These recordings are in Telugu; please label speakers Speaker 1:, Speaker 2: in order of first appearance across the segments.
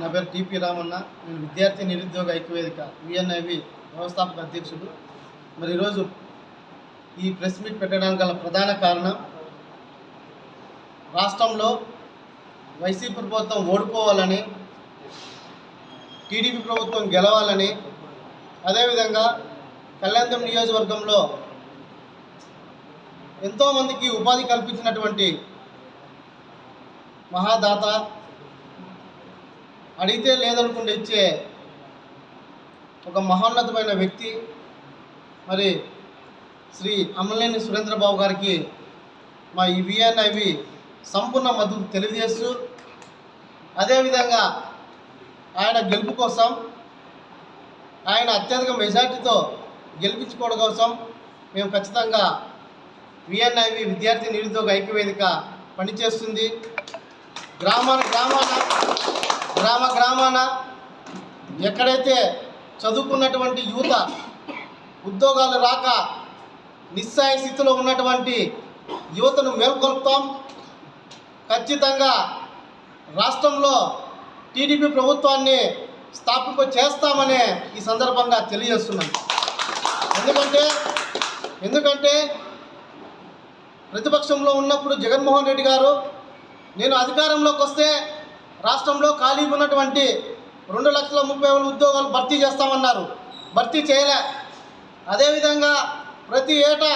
Speaker 1: నా పేరు టీపీ రామన్న. నేను విద్యార్థి నిరుద్యోగ ఐక్యవేదిక విఎన్ఐవి వ్యవస్థాపక అధ్యక్షుడు. మరి ఈరోజు ఈ ప్రెస్ మీట్ పెట్టడానికి గల ప్రధాన కారణం రాష్ట్రంలో వైసీపీ ప్రభుత్వం ఓడిపోవాలని టీడీపీ ప్రభుత్వం గెలవాలని అదేవిధంగా కళ్యాణం నియోజకవర్గంలో ఎంతోమందికి ఉపాధి కల్పించినటువంటి మహాదాత అడిగితే లేదనుకుంటే ఇచ్చే ఒక మహోన్నతమైన వ్యక్తి మరి శ్రీ అమలేని సురేంద్రబాబు గారికి మా ఈ విఎన్ఐవి సంపూర్ణ మద్దతు తెలియజేస్తూ అదేవిధంగా ఆయన గెలుపు కోసం ఆయన అత్యధిక మెజార్టీతో గెలిపించుకోవడం కోసం మేము ఖచ్చితంగా విఎన్ఐవి విద్యార్థి నిరుద్యోగ ఐక్యవేదిక పనిచేస్తుంది. గ్రామాన గ్రామాన గ్రామ గ్రామాన ఎక్కడైతే చదువుకున్నటువంటి యువత ఉద్యోగాలు రాక నిస్సాయ స్థితిలో ఉన్నటువంటి యువతను మేల్కొల్పుతాం. ఖచ్చితంగా రాష్ట్రంలో టీడీపీ ప్రభుత్వాన్ని స్థాపింప చేస్తామనే ఈ సందర్భంగా తెలియజేస్తున్నాను ఎందుకంటే ఎందుకంటే ప్రతిపక్షంలో ఉన్నప్పుడు జగన్మోహన్ రెడ్డి గారు నేను అధికారంలోకి వస్తే రాష్ట్రంలో ఖాళీ ఉన్నటువంటి రెండు లక్షల ముప్పై వేల ఉద్యోగాలు భర్తీ చేస్తామన్నారు. భర్తీ చేయలే. అదేవిధంగా ప్రతి ఏటా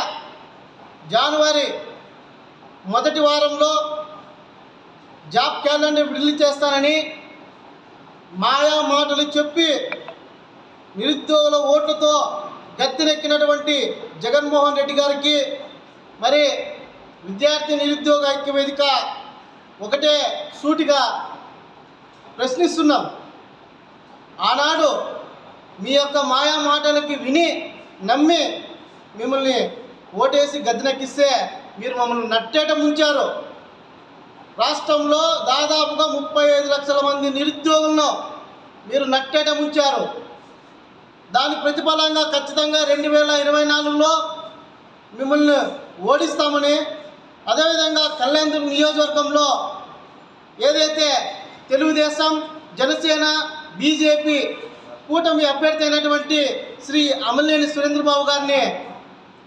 Speaker 1: జనవరి మొదటి వారంలో జాబ్ క్యాలెండర్ రిలీజ్ చేస్తానని మాయా మాటలు చెప్పి నిరుద్యోగుల ఓట్లతో గత్తెనెక్కినటువంటి జగన్మోహన్ రెడ్డి గారికి మరి విద్యార్థి నిరుద్యోగ ఐక్య వేదిక ఒకటే సూటిగా ప్రశ్నిస్తున్నాం. ఆనాడు మీ యొక్క మాయా మాటలకి విని నమ్మి మిమ్మల్ని ఓటేసి గద్దెనెక్కిస్తే మీరు మమ్మల్ని నట్టేట ముంచారు. రాష్ట్రంలో దాదాపుగా ముప్పై ఐదు లక్షల మంది నిరుద్యోగులను మీరు నట్టేట ముంచారు. దాని ప్రతిఫలంగా ఖచ్చితంగా రెండు వేల ఇరవై నాలుగులో మిమ్మల్ని ఓడిస్తామని అదేవిధంగా కళ్యాణదుర్గం నియోజకవర్గంలో ఏదైతే తెలుగుదేశం జనసేన బీజేపీ కూటమి అభ్యర్థి అయినటువంటి శ్రీ అమలనేని సురేంద్రబాబు గారిని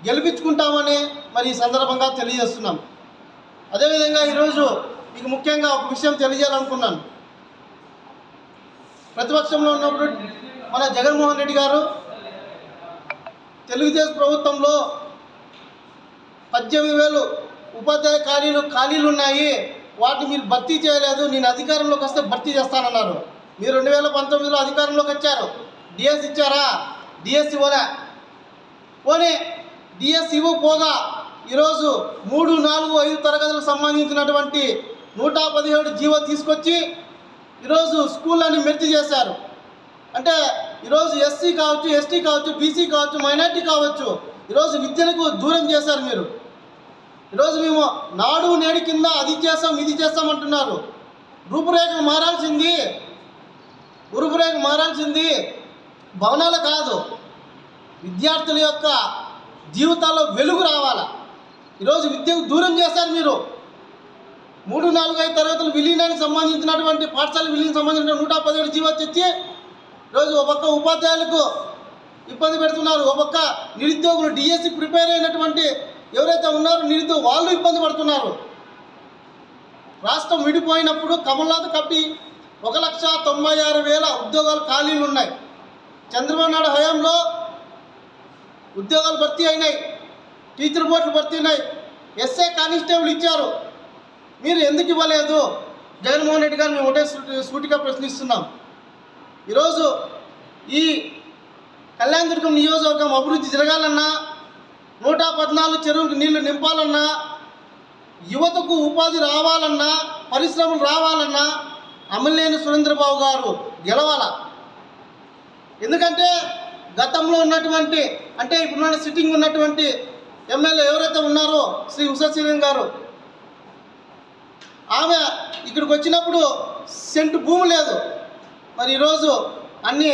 Speaker 1: గెలిపించుకుంటామని మరి ఈ సందర్భంగా తెలియజేస్తున్నాం. అదేవిధంగా ఈరోజు మీకు ముఖ్యంగా ఒక విషయం తెలియజేయాలనుకున్నాను. ప్రతిపక్షంలో ఉన్నప్పుడు మన జగన్మోహన్ రెడ్డి గారు తెలుగుదేశం ప్రభుత్వంలో పద్దెనిమిది వేలు ఉపాధ్యాయ ఖాళీలు ఖాళీలు ఉన్నాయి. వాటిని మీరు భర్తీ చేయలేదు నేను అధికారంలోకి వస్తే భర్తీ చేస్తానన్నారు. మీరు రెండు వేల పంతొమ్మిదిలో అధికారంలోకి వచ్చారు. డిఎస్ ఇచ్చారా? డిఎస్ ఇవ్వలే. పోనీ డిఎస్ ఇవ్వకపోగా ఈరోజు మూడు నాలుగు ఐదు తరగతులకు సంబంధించినటువంటి నూట పదిహేడు జీవో తీసుకొచ్చి ఈరోజు స్కూళ్ళని మెర్చి చేశారు. అంటే ఈరోజు ఎస్సీ కావచ్చు ఎస్టీ కావచ్చు బీసీ కావచ్చు మైనార్టీ కావచ్చు ఈరోజు విద్యలకు దూరం చేశారు మీరు. ఈరోజు మేము నాడు నేడు కింద అది చేస్తాం ఇది చేస్తాం అంటున్నారు. రూపురేఖలు మారాల్సింది. రూపురేఖ మారాల్సింది భవనాలు కాదు విద్యార్థుల యొక్క జీవితాల్లో వెలుగు రావాలా. ఈరోజు విద్యకు దూరం చేశారు మీరు. మూడు నాలుగు ఐదు తరగతులు విలీనానికి సంబంధించినటువంటి పాఠశాల విలీనం సంబంధించిన నూట పదిహేడు జీవో తెచ్చి ఈరోజు ఒక పక్క ఉపాధ్యాయులకు ఇబ్బంది పెడుతున్నారు. ఒక పక్క నిరుద్యోగులు డిఎస్సి ప్రిపేర్ అయినటువంటి ఎవరైతే ఉన్నారో నిరుద్యోగ వాళ్ళు ఇబ్బంది పడుతున్నారు. రాష్ట్రం విడిపోయినప్పుడు కమల్నాథ్ కప్పి ఒక లక్ష తొంభై ఆరు వేల ఉద్యోగాలు ఖాళీలు ఉన్నాయి. చంద్రబాబు నాయుడు హయాంలో ఉద్యోగాలు భర్తీ అయినాయి. టీచర్ పోస్టులు భర్తీ అయినాయి. ఎస్ఐ కానిస్టేబుల్ ఇచ్చారు. మీరు ఎందుకు ఇవ్వలేదు? జగన్మోహన్ రెడ్డి గారు మేము ఒకటే సూటిగా ప్రశ్నిస్తున్నాం. ఈరోజు ఈ కళ్యాణదుర్గం నియోజకవర్గం అభివృద్ధి జరగాలన్నా నూట పద్నాలుగు చెరువులకు నీళ్ళు నింపాలన్నా యువతకు ఉపాధి రావాలన్నా పరిశ్రమలు రావాలన్నా అమ్మలేని సురేంద్రబాబు గారు గెలవాల. ఎందుకంటే గతంలో ఉన్నటువంటి అంటే ఇప్పుడున్న సిట్టింగ్ ఉన్నటువంటి ఎమ్మెల్యే ఎవరైతే ఉన్నారో శ్రీ ఉషశ్రీన్ గారు ఆమె ఇక్కడికి వచ్చినప్పుడు సెంటు భూమి లేదు. మరి ఈరోజు అన్ని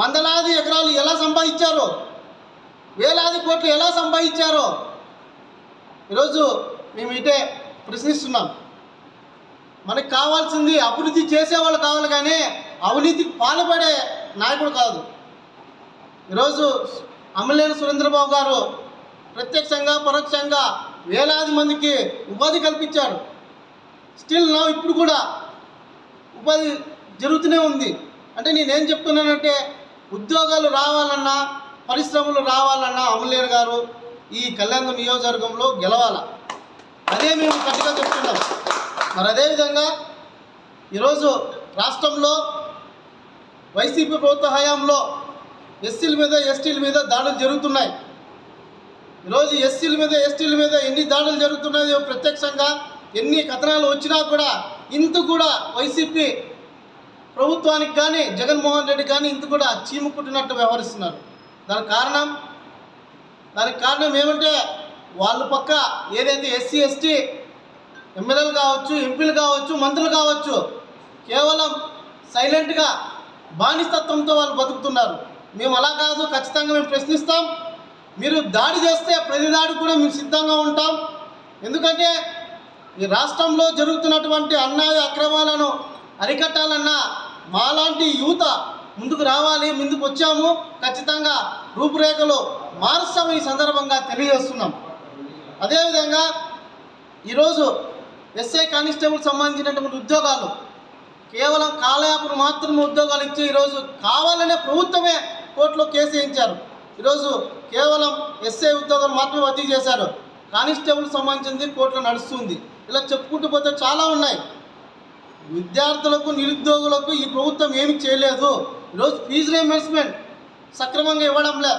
Speaker 1: వందలాది ఎకరాలు ఎలా సంపాదించారు వేలాది కోట్లు ఎలా సంపాదించారో? ఈరోజు మేము ఇటే ప్రశ్నిస్తున్నాం. మనకు కావాల్సింది అభివృద్ధి చేసేవాళ్ళు కావాలి కానీ అవినీతికి పాల్పడే నాయకుడు కాదు. ఈరోజు అమ్మలేని సురేంద్రబాబు గారు ప్రత్యక్షంగా పరోక్షంగా వేలాది మందికి ఉపాధి కల్పించారు. స్టిల్ నా ఇప్పుడు కూడా ఉపాధి జరుగుతూనే ఉంది. అంటే నేనేం చెప్తున్నానంటే ఉద్యోగాలు రావాలన్నా పరిశ్రమలు రావాలన్నా అమలేరు గారు ఈ కళ్యాణ నియోజకవర్గంలో గెలవాల? అదే మేము గట్టిగా చెప్తున్నాం. మరి అదేవిధంగా ఈరోజు రాష్ట్రంలో వైసీపీ ప్రభుత్వ హయాంలో ఎస్సీల మీద ఎస్టీల మీద దాడులు జరుగుతున్నాయి. ఈరోజు ఎస్సీల మీద ఎస్టీల మీద ఎన్ని దాడులు జరుగుతున్నాయో ప్రత్యక్షంగా ఎన్ని కథనాలు వచ్చినా కూడా ఇంత కూడా వైసీపీ ప్రభుత్వానికి కానీ జగన్మోహన్ రెడ్డి కానీ ఇంత కూడా చీముకుట్టినట్టు వ్యవహరిస్తున్నారు. దానికి కారణం దానికి కారణం ఏమంటే వాళ్ళ పక్క ఏదైతే ఎస్సీ ఎస్టీ ఎమ్మెల్యేలు కావచ్చు ఎంపీలు కావచ్చు మంత్రులు కావచ్చు కేవలం సైలెంట్గా బానిసత్వంతో వాళ్ళు బతుకుతున్నారు. మేము అలా కాదు ఖచ్చితంగా మేము ప్రశ్నిస్తాం. మీరు దాడి చేస్తే ప్రతి దాడి కూడా మేము సిద్ధంగా ఉంటాం. ఎందుకంటే ఈ రాష్ట్రంలో జరుగుతున్నటువంటి అన్యాయ అక్రమాలను అరికట్టాలన్నా మాలాంటి యువత ముందుకు రావాలి ముందుకు వచ్చాము. ఖచ్చితంగా రూపురేఖలు మారుస్తాము ఈ సందర్భంగా తెలియజేస్తున్నాం. అదేవిధంగా ఈరోజు ఎస్ఐ కానిస్టేబుల్ సంబంధించినటువంటి ఉద్యోగాలు కేవలం కాలయాపన మాత్రమే ఉద్యోగాలు ఇచ్చి ఈరోజు కావాలనే ప్రభుత్వమే కోర్టులో కేసు వేయించారు. ఈరోజు కేవలం ఎస్ఐ ఉద్యోగాలు మాత్రమే భర్తీ చేశారు. కానిస్టేబుల్ సంబంధించింది కోర్టులో నడుస్తుంది. ఇలా చెప్పుకుంటూ పోతే చాలా ఉన్నాయి. విద్యార్థులకు నిరుద్యోగులకు ఈ ప్రభుత్వం ఏమి చేయలేదు. ఈరోజు ఫీజు రీఎంబర్స్మెంట్ సక్రమంగా ఇవ్వడంలే.